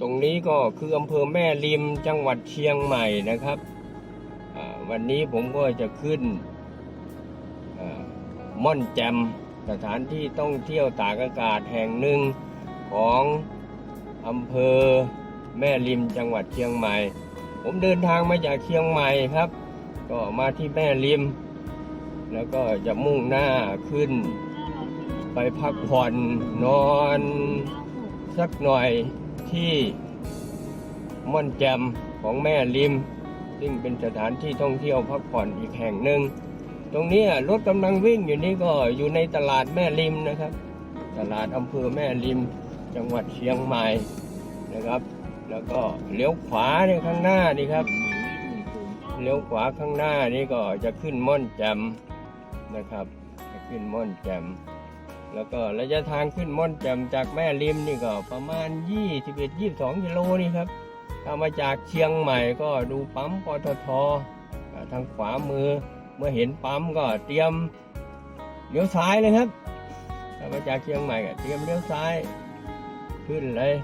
ตรงนี้ก็คืออำเภอแม่ริมจังหวัดเชียงใหม่นะครับ วันนี้ผมก็จะขึ้นม่อนแจมสถานที่ท่องเที่ยวตากอากาศแห่งหนึ่งของอำเภอแม่ริมจังหวัดเชียงใหม่ ผมเดินทางมาจากเชียงใหม่ครับ ก็มาที่แม่ริม แล้วก็จะมุ่งหน้าขึ้น ไปพักผ่อนนอนสักหน่อย ที่ม่อนแจมของแม่ริม ซึ่งเป็นสถานที่ท่องเที่ยวพักผ่อนอีกแห่งหนึ่ง ตรงนี้รถกำลังวิ่งอยู่นี่ก็อยู่ในตลาดแม่ริมนะครับ ตลาดอำเภอแม่ริม จังหวัดเชียงใหม่นะครับ แล้วก็เลี้ยวขวาในข้างหน้านี่ครับเลี้ยวขวาข้างหน้านี่ก็จะขึ้นม่อนแจมนะครับ จะขึ้นม่อนแจม แล้วก็ระยะทางขึ้นม่อนแจ่มจากแม่ริมนี่ก็ประมาณ 21-22กิโลนี่ครับถ้ามาจากเชียงใหม่ก็ดูปั๊มปตทาทางขวามือเมื่อเห็นปั๊มก็เตรียมเลี้ยวซ้ายเลยครับถ้ามาจากเชียงใหม่ก็เตรียมเลี้ยวซ้าย ขึ้นเลย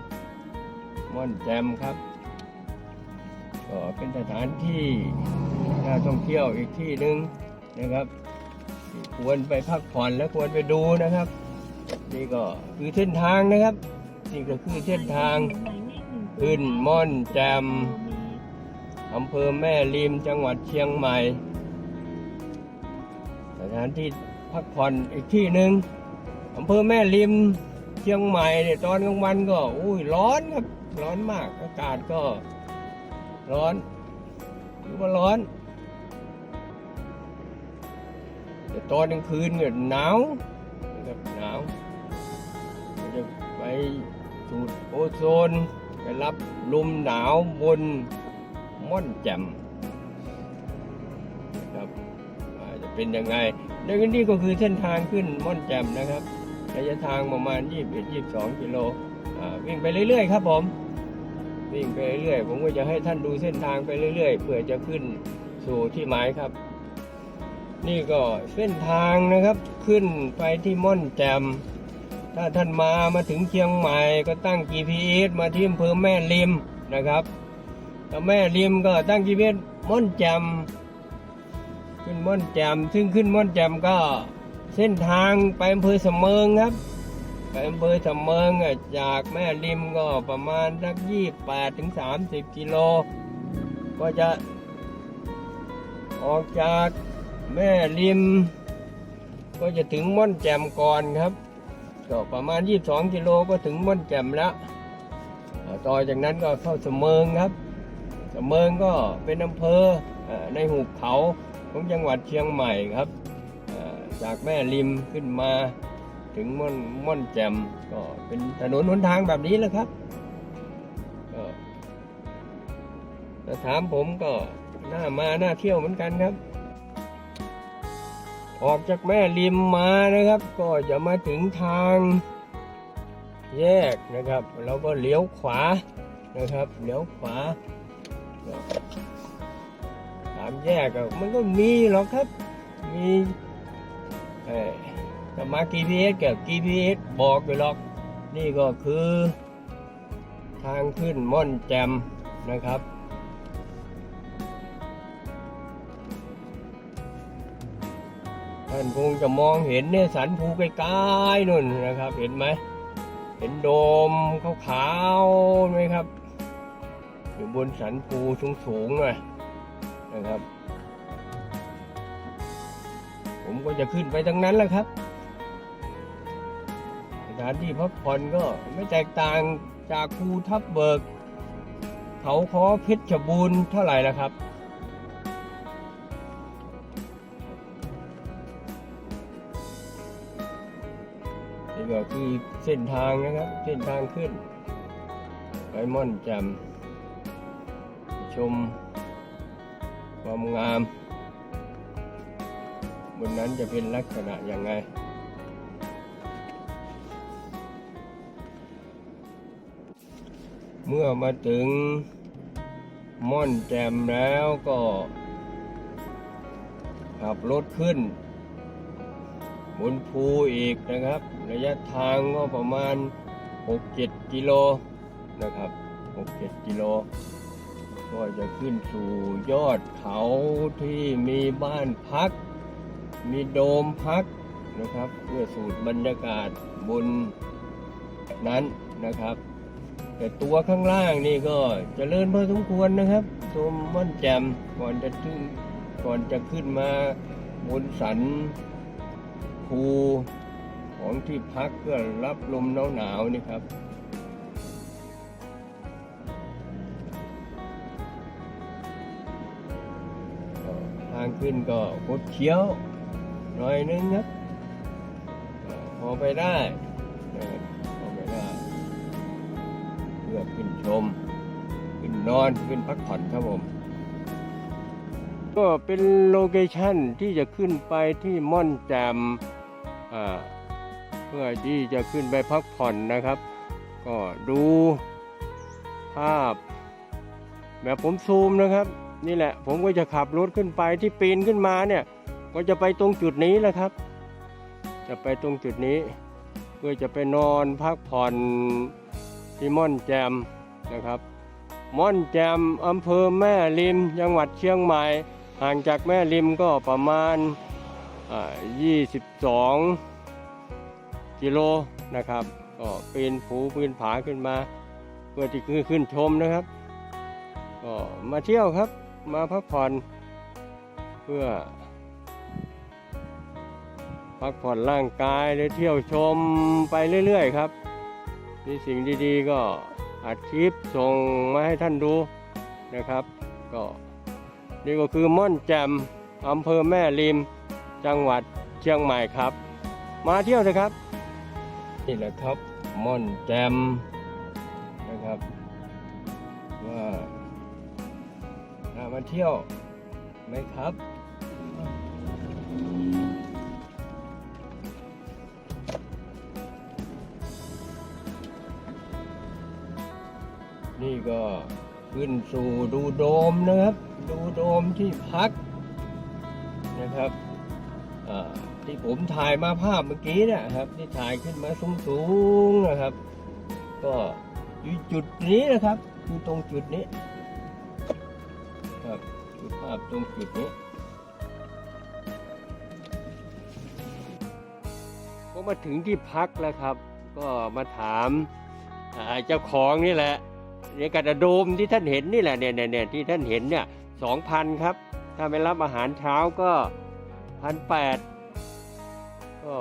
ม่อนแจ่มครับก็เป็นสถานที่น่าท่องเที่ยวอีกที่หนึ่งนะครับ ควรไปพักผ่อนและควรไปดูนะครับ นี่ก็คือเส้นทางนะครับนี่ก็คือเส้นทางขึ้นม่อนแจมอำเภอแม่ริมจังหวัดเชียงใหม่ สถานที่พักผ่อนอีกที่หนึ่งอำเภอแม่ริมเชียงใหม่เนี่ยตอนกลางวันก็อุ้ยร้อนครับ ร้อนมากอากาศก็ร้อนหรือว่าร้อน แต่ตอนกลางคืนเนี่ยหนาวนะครับหนาวเราจะไปสูดโอโซนไปรับลมหนาวบนม่อนแจ่มนะครับว่าจะเป็นยังไงดังนั้นนี่ก็คือเส้นทางขึ้นม่อนแจ่มนะครับระยะทางประมาณ 21-22 กิโลอ่าวิ่งไปเรื่อยๆครับผมวิ่งไปเรื่อยๆผมก็จะให้ท่านดูเส้นทางไปเรื่อยๆเพื่อจะขึ้นสู่ที่หมายครับ นี่ก็เส้นทางนะครับขึ้นไปที่ม่อนแจม ถ้าท่านมามาถึงเชียงใหม่ก็ตั้ง GPS มาที่อำเภอแม่ริมนะครับถ้าแม่ริมก็ตั้ง GPS ม่อนแจมขึ้นม่อนแจมซึ่งขึ้นม่อนแจมก็เส้นทางไปอำเภอสำเมิงครับ ไปอำเภอสำเมิงอะจากแม่ริมก็ประมาณสักยี่แปดถึงสามสิบกิโล ก็จะออกจาก แม่ริม ก็จะถึงม่อนแจ่มก่อนครับก็ประมาณ 22 กิโลก็ถึงม่อนแจ่มแล้วต่อจากนั้นก็เข้าสำเมิงครับสำเมิงก็เป็นอำเภอในหุบเขาของจังหวัดเชียงใหม่ครับจากแม่ริมขึ้นมาถึงม่อนม่อนแจ่มก็เป็นถนนหนทางแบบนี้แหละครับก็ถ้าถามผมก็น่ามาน่าเที่ยวเหมือนกันครับ ออกจากแม่ริมมานะครับ ก็จะมาถึงทางแยกนะครับแล้วก็เลี้ยวขวานะครับเลี้ยวขวาตามแยกมันก็มีหรอกครับ มีเอ่อแต่มา GPS กับ GPS บอกอยู่หรอก นี่ก็คือ ทางขึ้นม่อนแจมนะครับ ท่านคงจะมองเห็นเนี่ยสันภูไกลๆนู่นนะครับ เห็นไหมเห็นโดมขาวๆไหมครับ อยู่บนสันภูสูงๆหน่อยนะครับ ผมก็จะขึ้นไปทั้งนั้นแหละครับสถานที่พักผ่อนก็ไม่แตกต่างจากภูทับเบิก เขาคอเพชรบูรณ์เท่าไหร่ละครับ ก็คือเส้นทางนะครับ เส้นทางขึ้น ไปม่อนแจมชม ความงาม บนนั้นจะเป็นลักษณะอยังไงเมื่อมาถึงม่อนแจมแล้วก็ขับรถขึ้น บนภูอีกนะครับ ระยะทางก็ประมาณ 6-7 กิโลนะครับหกเจ็ดกิโล ก็จะขึ้นสู่ยอดเขาที่มีบ้านพัก มีโดมพักนะครับ เพื่อสูดบรรยากาศบนนั้นนะครับ แต่ตัวข้างล่างนี่ก็จเจริญพอสมควรนะครับชมม่อนแจ่มก่อนจะถึงก่อนจะขึ้นมาบนสัน ภูของที่พักเพื่อรับลมหนาวๆนี่ครับทางขึ้นก็คดเคี้ยวหน่อยนึงครับพอไปได้พอไปได้ เพื่อขึ้นชม ขึ้นนอน ขึ้นพักผ่อนครับผมก็เป็นโลเคชั่นที่จะขึ้นไปที่ม่อนแจม เพื่อที่จะขึ้นไปพักผ่อนนะครับ ก็ดูภาพ แบบผมซูมนะครับ นี่แหละ ผมก็จะขับรถขึ้นไปที่ปีนขึ้นมาเนี่ย ก็จะไปตรงจุดนี้แหละครับ จะไปตรงจุดนี้ เพื่อจะไปนอนพักผ่อนที่ม่อนแจมนะครับ ม่อนแจมอำเภอแม่ริมจังหวัดเชียงใหม่ห่างจากแม่ริมก็ประมาณ 22 กิโลนะครับ ก็ปีนผูปีนผาขึ้นมา เพื่อที่คือขึ้นชมนะครับ ก็มาเที่ยวครับ มาพักผ่อนเพื่อ พักผ่อนร่างกายหรือเที่ยวชมไปเรื่อยๆครับ มีสิ่งดีๆก็อัดคลิปส่งมาให้ท่านดูนะครับ ก็นี่ก็คือม่อนแจมอำเภอแม่ริม จังหวัดเชียงใหม่ครับ มาเที่ยวนะครับ นี่แหละครับม่อนแจมนะครับว่ามาเที่ยวไหมครับนี่ก็ขึ้นสู่ดูโดมนะครับ ดูโดมที่พักนะครับ ที่ผมถ่ายมาภาพเมื่อกี้นะครับที่ถ่ายขึ้นมาสูงๆนะครับ ก็อยู่จุดนี้นะครับอยู่ตรงจุดนี้ครับคือภาพตรงจุดนี้ก็มาถึงที่พักแล้วครับ ก็มาถามเจ้าของนี่แหละเนี่ยกระโดมที่ท่านเห็นนี่แหละเนี่ยเนี่ยเนี่ยที่ท่านเห็นเนี่ยสองพันครับ ถ้าไม่รับอาหารเช้าก็พันแปด ก็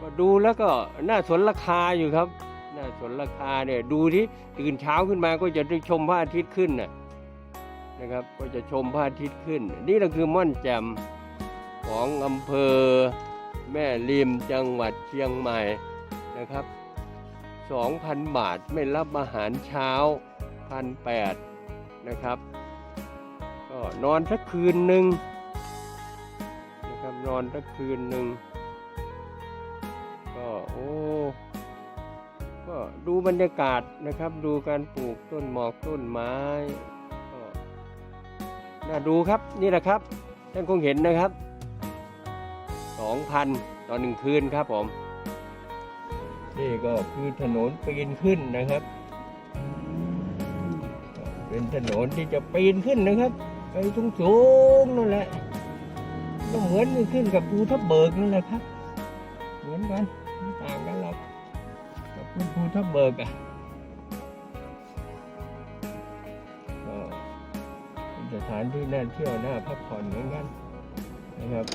ก็ดูแล้วก็น่าสนราคาอยู่ครับ น่าสนราคาเนี่ยดูที่ตื่นเช้าขึ้นมาก็จะได้ชมพระอาทิตย์ขึ้นนะนะครับ ก็จะชมพระอาทิตย์ขึ้น นี่เราคือม่อนแจ่มของอำเภอ แม่ริมจังหวัดเชียงใหม่นะครับ 2,000 บาทไม่รับอาหารเช้าพันแปดนะครับ ก็นอนสักคืนหนึ่งนะครับนอนสักคืนหนึ่ง ก็ดูบรรยากาศนะครับ ดูการปลูกต้นหมอกต้นไม้ก็น่าดูครับนี่แหละครับท่านคงเห็นนะครับ 2,000 ต่อหนึ่งคืนครับผม นี่ก็คือถนนปีนขึ้นนะครับ เป็นถนนที่จะปีนขึ้นนะครับไปสูงสูงๆนั่นแหละก็เหมือนขึ้นกับภูทับเบิกนั่นแหละครับ เหมือนกัน ต่างกันหรอกกับขึ้นภูทับเบิกอะก็เป็นสถานที่น่าเที่ยวน่าพักผ่อนเหมือนกันนะครับ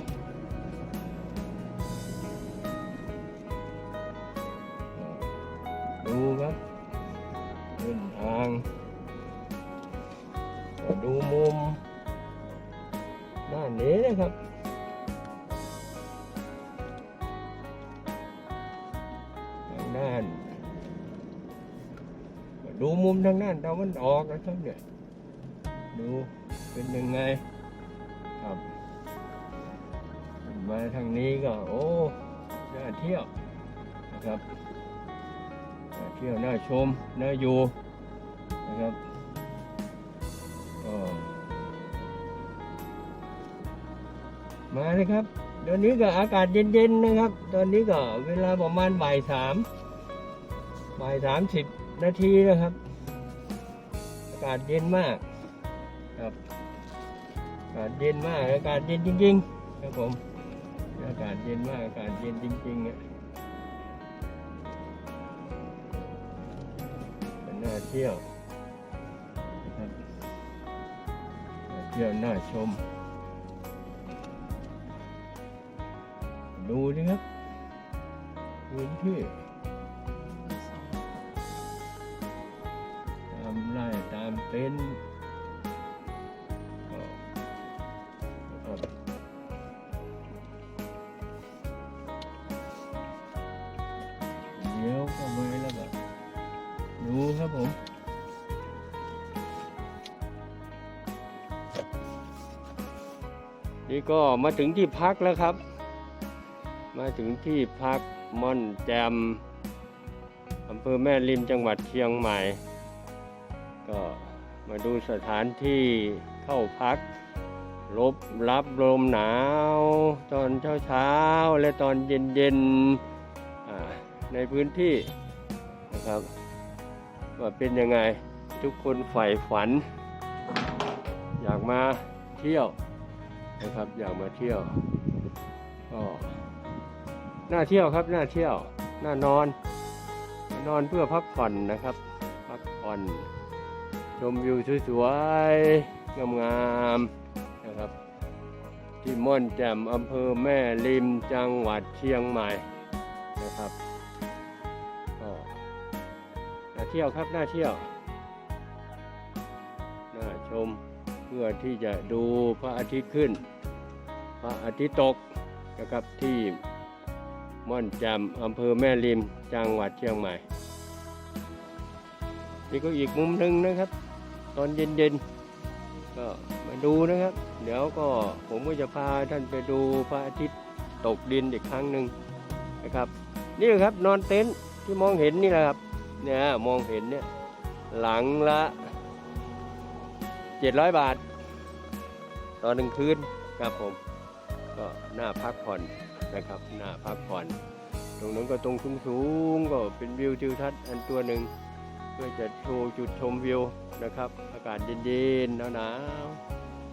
ทางด้านตะวันออกนะครับเนี่ยดูเป็นยังไงครับมาทางนี้ก็โอ้น่าเที่ยวนะครับน่าเที่ยวน่าชมน่าอยู่นะครับก็มาเลยครับเดี๋ยวนี้ก็อากาศเย็นๆนะครับ ตอนนี้ก็เวลาประมาณบ่ายสามบ่ายสามสิบนาทีนะครับากาศเย็นมากครับอากาศเย็นมากอากาศเย็นจริงๆครับผมอากาศเย็นมากอากาศเย็นจริงๆอะน่าเที่ยวครับน่าเที่ยวน่าชม ดูนะครับพื้นที่ เต็นท์ก็นะครับเดี๋ยวก็ไปแล้วก็ดูครับผมนี่ก็มาถึงที่พักแล้วครับ มาถึงที่พักม่อนแจมอำเภอแม่ริมจังหวัดเชียงใหม่ มาดูสถานที่เข้าพักลบรับลมหนาว ตอนเช้าเช้าและตอนเย็นเย็นในพื้นที่นะครับ ว่าเป็นยังไงทุกคนใฝ่ฝัน อยากมาเที่ยวนะครับอยากมาเที่ยวก็น่าเที่ยวครับน่าเที่ยวน่านอน นอนเพื่อพักผ่อนนะครับ พักผ่อน ชมวิวสวยๆ งามๆ นะครับ ที่ม่อนแจ่มอำเภอแม่ริมจังหวัดเชียงใหม่นะครับก็น่าเที่ยวครับน่าเที่ยวน่าชมเพื่อที่จะดูพระอาทิตย์ขึ้น พระอาทิตย์ตกนะครับที่ม่อนแจ่มอำเภอแม่ริม จังหวัดเชียงใหม่ นี่ก็อีกมุมหนึ่งนะครับ ตอนเย็นๆ ก็มาดูนะครับ เดี๋ยวก็ผมก็จะพาท่านไปดูพระอาทิตย์ตกดินอีกครั้งหนึ่งนะครับ นี่ครับนอนเต็นท์ที่มองเห็นนี่แหละครับเนี่ยมองเห็นเนี่ยหลังละ700 บาท ตอนหนึ่งคืนครับผม ก็น่าพักผ่อนนะครับน่าพักผ่อน ตรงนั้นก็ตรงสูงๆก็เป็นวิวทิวทัศน์อันตัวหนึ่ง พื่อจะโชว์จุดชมวิวนะครับ อากาศเย็นๆหนาว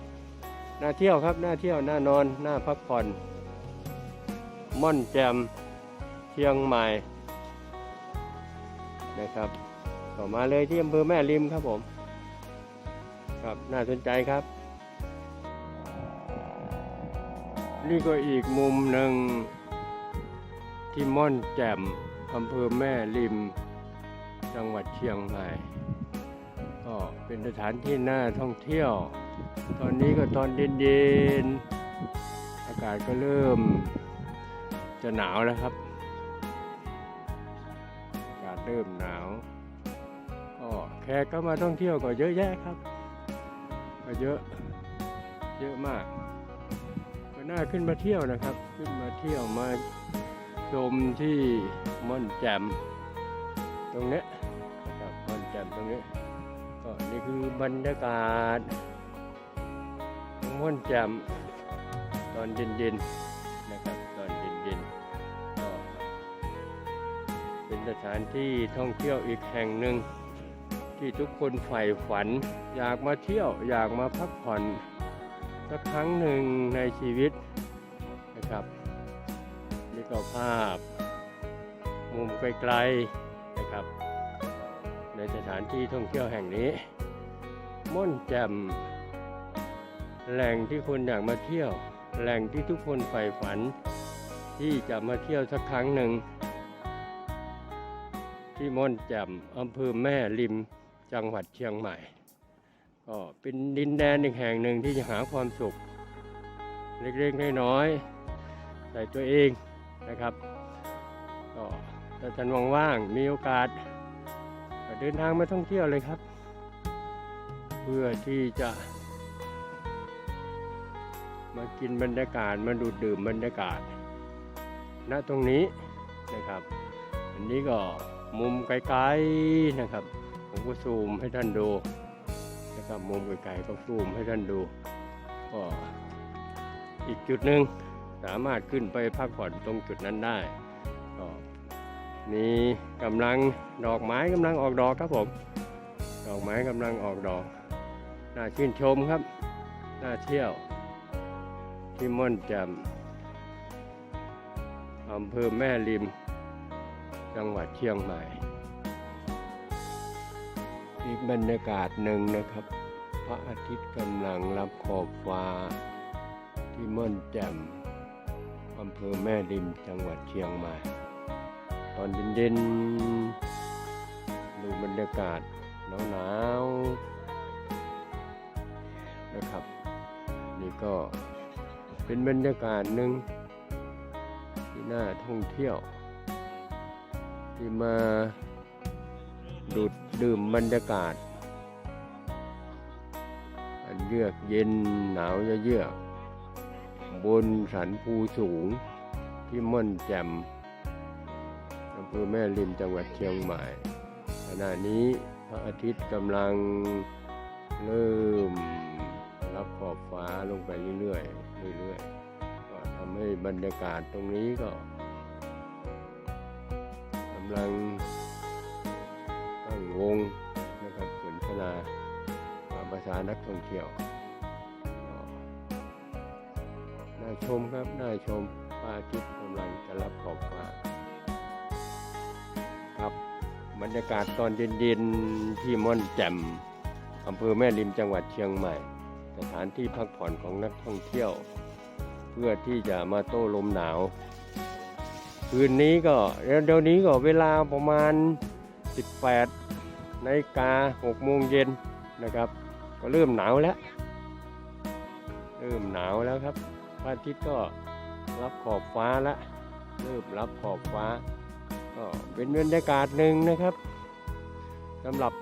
ๆน่าเที่ยวครับน่าเที่ยวน่านอนน่าพักผ่อน ม่อนแจมเชียงใหม่นะครับก็มาเลยที่อำเภอแม่ริมครับผม ครับน่าสนใจครับ นี่ก็อีกมุมหนึ่งที่ม่อนแจ่มอำเภอแม่ริม จังหวัดเชียงใหม่ ก็เป็นสถานที่น่าท่องเที่ยว ตอนนี้ก็ตอนเย็นๆ อากาศก็เริ่มจะหนาวแล้วครับ อากาศเริ่มหนาว ก็แขกก็มาท่องเที่ยวก็เยอะแยะครับ ก็เยอะเยอะมาก ก็น่าขึ้นมาเที่ยวนะครับ ขึ้นมาเที่ยวมาชมที่ม่อนแจ่มตรงนี้ รงนี้ก็นี่คือบรรยากาศม่อนแจ่มตอนเย็นๆนะครับตอนเย็นๆก็เป็นสถานที่ท่องเที่ยวอีกแห่งหนึ่ง ที่ทุกคนใฝ่ฝัน อยากมาเที่ยวอยากมาพักผ่อนสักครั้งหนึ่งในชีวิตนะครับนี่ก็ภาพ มุมไกลๆนะครับ สถานที่ท่องเที่ยวแห่งนี้ ม่อนแจ่มแหล่งที่คนอยากมาเที่ยว แหล่งที่ทุกคนใฝ่ฝัน ที่จะมาเที่ยวสักครั้งหนึ่ง ที่ม่อนแจ่มอำเภอแม่ริมจังหวัดเชียงใหม่ ก็เป็นดินแดนอีกแห่งหนึ่งที่จะหาความสุข เล็กๆน้อยๆใส่ตัวเองนะครับก็ถ้าท่านว่างๆมีโอกาส เดินทางมาท่องเที่ยวเลยครับ เพื่อที่จะ มากินบรรยากาศมาดูดดื่มบรรยากาศณตรงนี้นะครับ อันนี้ก็มุมไกลๆนะครับ ผมก็ซูมให้ท่านดูนะครับมุมไกลๆก็ซูมให้ท่านดูก็อีกจุดหนึ่งสามารถขึ้นไปพักผ่อนตรงจุดนั้นได้ก็ มีกำลังดอกไม้กำลังออกดอกครับผม ดอกไม้กำลังออกดอก น่าชื่นชมครับ น่าเที่ยว ที่ม่อนแจ่มอำเภอแม่ริม จังหวัดเชียงใหม่ อีกบรรยากาศหนึ่งนะครับ พระอาทิตย์กำลังรับขอบฟ้า ที่ม่อนแจ่มอำเภอแม่ริมจังหวัดเชียงใหม่ ตอนเย็นๆดูบรรยากาศหนาวๆนะครับ นี่ก็เป็นบรรยากาศหนึ่งที่น่าท่องเที่ยว ที่มาดูดดื่มบรรยากาศอันเยือกเย็นหนาวเยือกบนสันภูสูงที่ม่อนแจ่มอำ ภอแม่ริมจังหวัดเชียงใหม่ ขณะนี้พระอาทิตย์กำลังเริ่มรับขอบฟ้าลงไปเรื่อยๆเรื่อยๆก็ทำให้บรรยากาศตรงนี้ก็กำลังตั้งวงนะครับสนทนาตามภาษานักท่องเที่ยวน่าชมครับน่าชมพระอาทิตย์กำลังจะรับขอบฟ้า บรรยากาศตอนเย็นๆที่ม่อนแจ่มอำเภอแม่ริมจังหวัดเชียงใหม่ สถานที่พักผ่อนของนักท่องเที่ยว เพื่อที่จะมาโต้ลมหนาว คืนนี้ก็เดี๋ยวนี้ก็เวลาประมาณ 18นาฬิกา6โมงเย็นนะครับ ก็เริ่มหนาวแล้ว เริ่มหนาวแล้วครับพระอาทิตย์ก็รับขอบฟ้าแล้วเริ่มรับขอบฟ้า ก็เป็นบรรยากาศหนึ่งนะครับสำหรับ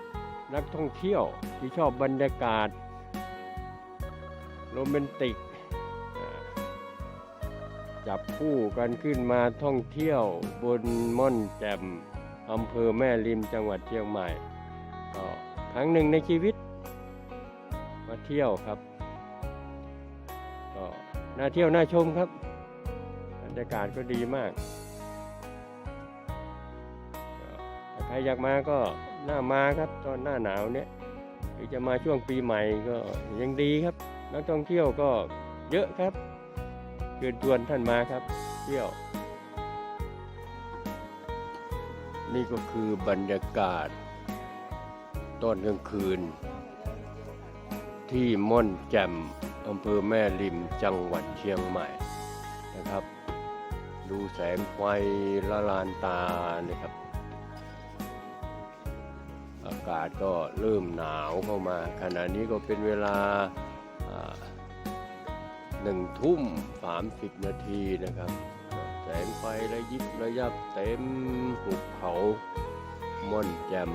นักท่องเที่ยวที่ชอบบรรยากาศโรแมนติก จับคู่กันขึ้นมาท่องเที่ยวบนม่อนแจ่มอำเภอแม่ริมจังหวัดเชียงใหม่ก็ครั้งหนึ่งในชีวิต มาเที่ยวครับก็น่าเที่ยวน่าชมครับบรรยากาศก็ดีมาก รอยากมาก็หน้ามาครับตอนหน้าหนาวเนี่ยหรือจะมาช่วงปีใหม่ก็ยังดีครับ นักท่องเที่ยวก็เยอะครับเชิญชวนท่านมาครับ เที่ยว นี่ก็คือบรรยากาศ ตอนกลางคืน ที่ม่อนแจ่มอำเภอแม่ริมจังหวัดเชียงใหม่นะครับ ดูแสงไฟละลานตานะครับากาศก็เริ่มหนาวเข้ามา ขณะนี้ก็เป็นเวลาอ่าหนึ่งทุ่มสามสิบนาทีนะครับแสงไฟระยิบระยับเต็มหุบเขาม่อนแจ่ม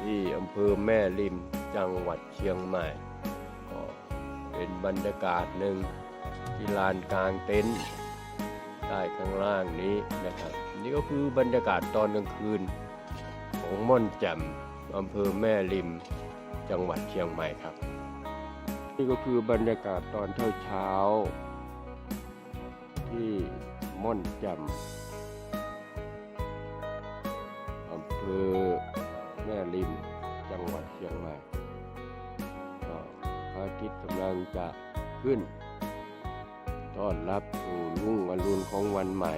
ที่อำเภอแม่ริมจังหวัดเชียงใหม่ ก็เป็นบรรยากาศหนึ่งที่ลานกลางเต็นท์ใต้ข้างล่างนี้นะครับ นี่ก็คือบรรยากาศตอนกลางคืน ของม่อนแจ่มอำเภอแม่ริม จังหวัดเชียงใหม่ครับ นี่ก็คือบรรยากาศตอนเช้าเช้า ที่ม่อนแจ่มอำเภอแม่ริม จังหวัดเชียงใหม่ก็พระอาทิตย์กำลังจะขึ้น ต้อนรับสู่รุ่งอรุณของวันใหม่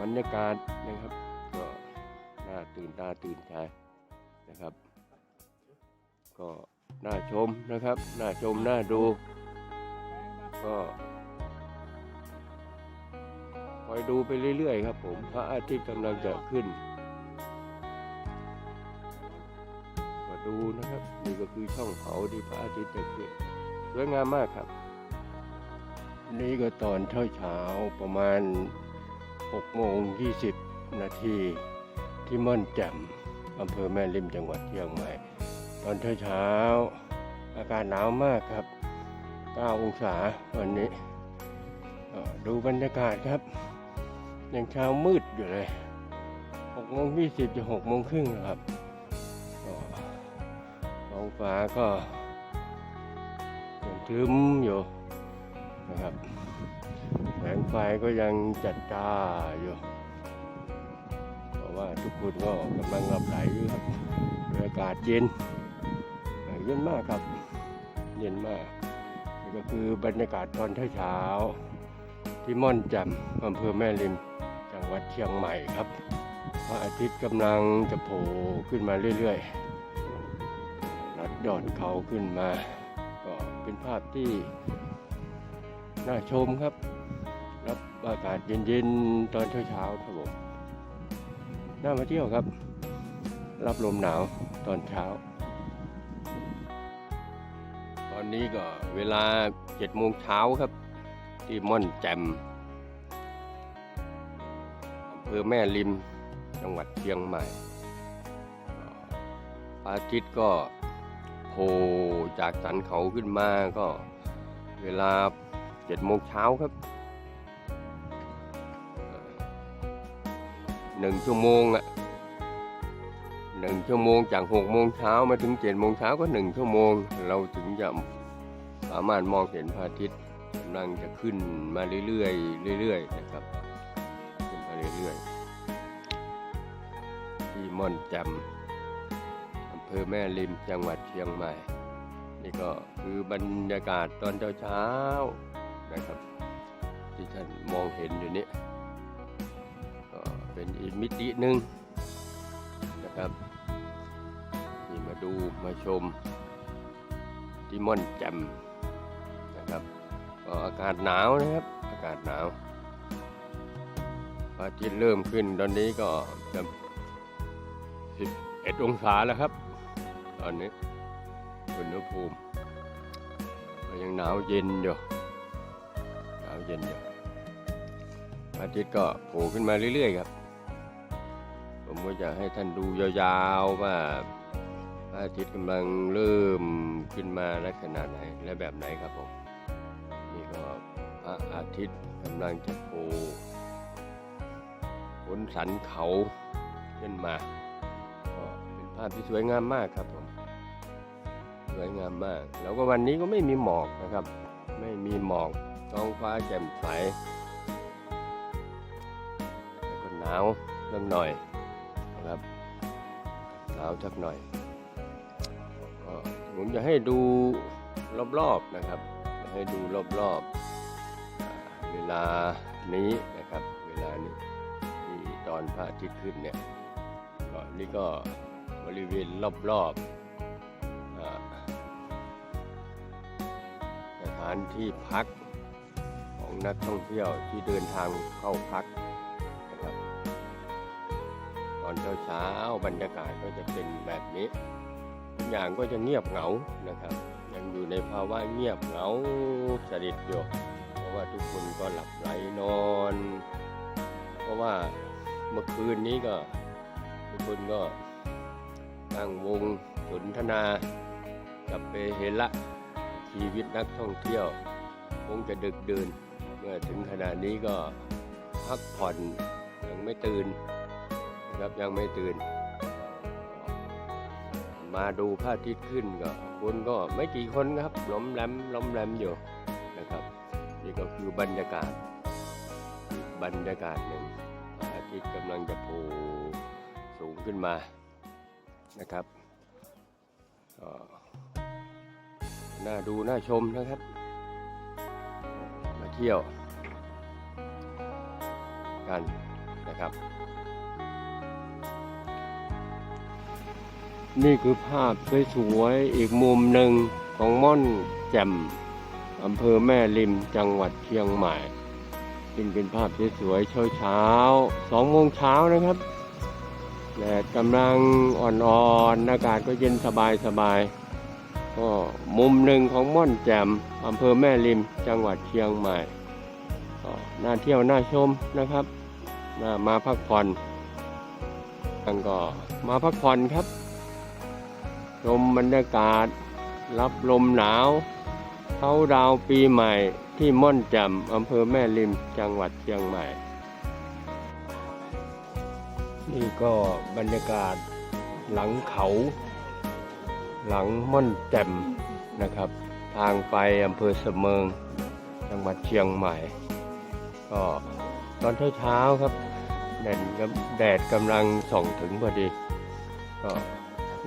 บรรยากาศนะครับาตื่นตาตื่นใจนะครับ ก็น่าชมนะครับ น่าชมน่าดู ก็คอยดูไปเรื่อยๆครับผม พระอาทิตย์กำลังจะขึ้น ก็ดูนะครับ นี่ก็คือช่องเขาที่พระอาทิตย์จะขึ้นสวยงามมากครับ นี่ก็ตอนเช้าเช้าๆประมาณ6โมง20 นาที ที่ม่อนแจ่มอำเภอแม่ริมจังหวัดเชียงใหม่ ตอนเช้าๆอากาศหนาวมากครับ 9 องศาวันนี้ ดูบรรยากาศครับ ยังเช้ามืดอยู่เลย6โมง20จะ6โมงครึ่งแล้วครับท้องฟ้าก็ยังทึมอยู่นะครับแสงไฟก็ยังจัดจ้าอยู่ ว่าทุกคนก็กำลังหลับไหลอยู่ครับากาศเย็นเย็นมากครับ เย็นมากนี่ก็คือบรรยากาศตอนเช้าที่ม่อนแจ่มอำเภอแม่ริมจังหวัดเชียงใหม่ครับพระอาทิตย์กำลังจะโผล่ขึ้นมาเรื่อยๆลัดยอดเขาขึ้นมา ก็เป็นภาพที่น่าชมครับ รับอากาศเย็นๆ ตอนเช้าๆครับผม น่ามาเที่ยวครับ รับลมหนาวตอนเช้า ตอนนี้ก็เวลาเจ็ดโมงเช้าครับ ที่ม่อนแจ่มอำเภอแม่ริมจังหวัดเชียงใหม่พระอาทิตย์ก็โผล่จากสันเขาขึ้นมาก็เวลาเจ็ดโมงเช้าครับ หนึ่งชั่วโมงอะหนึ่งชั่วโมงจากหกโมงเช้ามาถึงเจ็ดโมงเช้าก็หนึ่งชั่วโมง เราถึงจะสามารถมองเห็นพระอาทิตย์กำลังจะขึ้นมาเรื่อยๆเรื่อยๆนะครับขึ้นมาเรื่อยๆที่ม่อนแจ่มอำเภอแม่ริมจังหวัดเชียงใหม่ นี่ก็คือบรรยากาศตอนเช้าๆนะครับ ที่ท่านมองเห็นอยู่นี้ เป็นอีกมิติหนึ่งนะครับนี่มาดูมาชมที่ม่อนแจ่มนะครับก็อากาศหนาวนะครับ อากาศหนาวพระอาทิตย์เริ่มขึ้นตอนนี้ก็จะ11องศาแล้วครับ ตอนนี้อุณหภูมิก็ยังหนาวเย็นอยู่หนาวเย็นอยู่อาทิตย์ก็โผล่ขึ้นมาเรื่อยๆครับ ผมก็จะให้ท่านดูยาวๆว่าพระอาทิตย์กำลังเริ่มขึ้นมาลักษณะไหนและแบบไหนครับผมนี่ก็พระอาทิตย์กำลังจะโผล่บนสันเขาขึ้นมาก็เป็นภาพที่สวยงามมากครับผมสวยงามมาก แล้วก็วันนี้ก็ไม่มีหมอกนะครับ ไม่มีหมอกท้องฟ้าแจ่มใสแล้วก็หนาวสักหน่อย นะครับหนาวสักหน่อยก็ผมจะให้ดูรอบๆนะครับ ให้ดูรอบๆ เวลานี้นะครับ เวลานี้ที่ตอนพระอาทิตย์ขึ้นเนี่ยก็นี่ก็บริเวณรอบๆสถานที่พักของนักท่องเที่ยวที่เดินทางเข้าพัก เช้าบรรยากาศก็จะเป็นแบบนี้ทุกอย่างก็จะเงียบเหงานะครับ ยังอยู่ในภาวะเงียบเหงาสนิทอยู่เพราะว่าทุกคนก็หลับไหลนอน เพราะว่าเมื่อคืนนี้ก็ทุกคนก็ตั้งวงสนทนากับไปเห็นละชีวิตนักท่องเที่ยว คงจะดึกดื่นเมื่อถึงขนาดนี้ก็พักผ่อนยังไม่ตื่น ครับยังไม่ตื่น มาดูพระอาทิตย์ขึ้นก็คนก็ไม่กี่คนครับล้มแหลมล้มแหลมอยู่นะครับ นี่ก็คือบรรยากาศ บรรยากาศหนึ่งพระอาทิตย์กำลังจะโผล่สูงขึ้นมานะครับก็น่าดูน่าชมนะครับ มาเที่ยวกันนะครับ นี่คือภาพสวยๆอีกมุมหนึ่งของม่อนแจ่มอำเภอแม่ริมจังหวัดเชียงใหม่ซึ่งเป็นภาพสวยๆเช้าๆสองโมงเช้านะครับแดดกำลังอ่อนๆอากาศก็เย็นสบายๆก็มุมหนึ่งของม่อนแจ่มอำเภอแม่ริมจังหวัดเชียงใหม่ก็น่าเที่ยวน่าชมนะครับน่ามาพักผ่อนท่านก็มาพักผ่อนครับ ชมบรรยากาศ รับลมหนาว เขาดาวปีใหม่ที่ม่อนแจ่มอำเภอแม่ริมจังหวัดเชียงใหม่ นี่ก็บรรยากาศหลังเขา หลังม่อนแจ่มนะครับ ทางไปอำเภอเสมิงจังหวัดเชียงใหม่ ก็ตอนเช้าๆครับแดดแดดกำลังส่องถึงพอดี ก็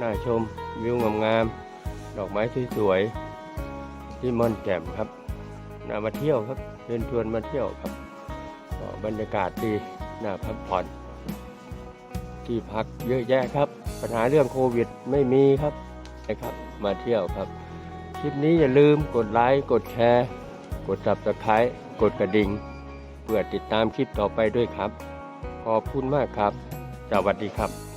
น่าชมวิวงามๆดอกไม้สวยๆที่ม่อนแจ่มครับน่ามาเที่ยวครับเชิญชวนมาเที่ยวครับก็บรรยากาศดีน่าพักผ่อน ที่พักเยอะแยะครับ ปัญหาเรื่องโควิดไม่มีครับนะครับ มาเที่ยวครับ คลิปนี้อย่าลืมกดไลค์กดแชร์ กด subscribe กดกระดิ่งเพื่อติดตามคลิปต่อไปด้วยครับ ขอบคุณมากครับ สวัสดีครับ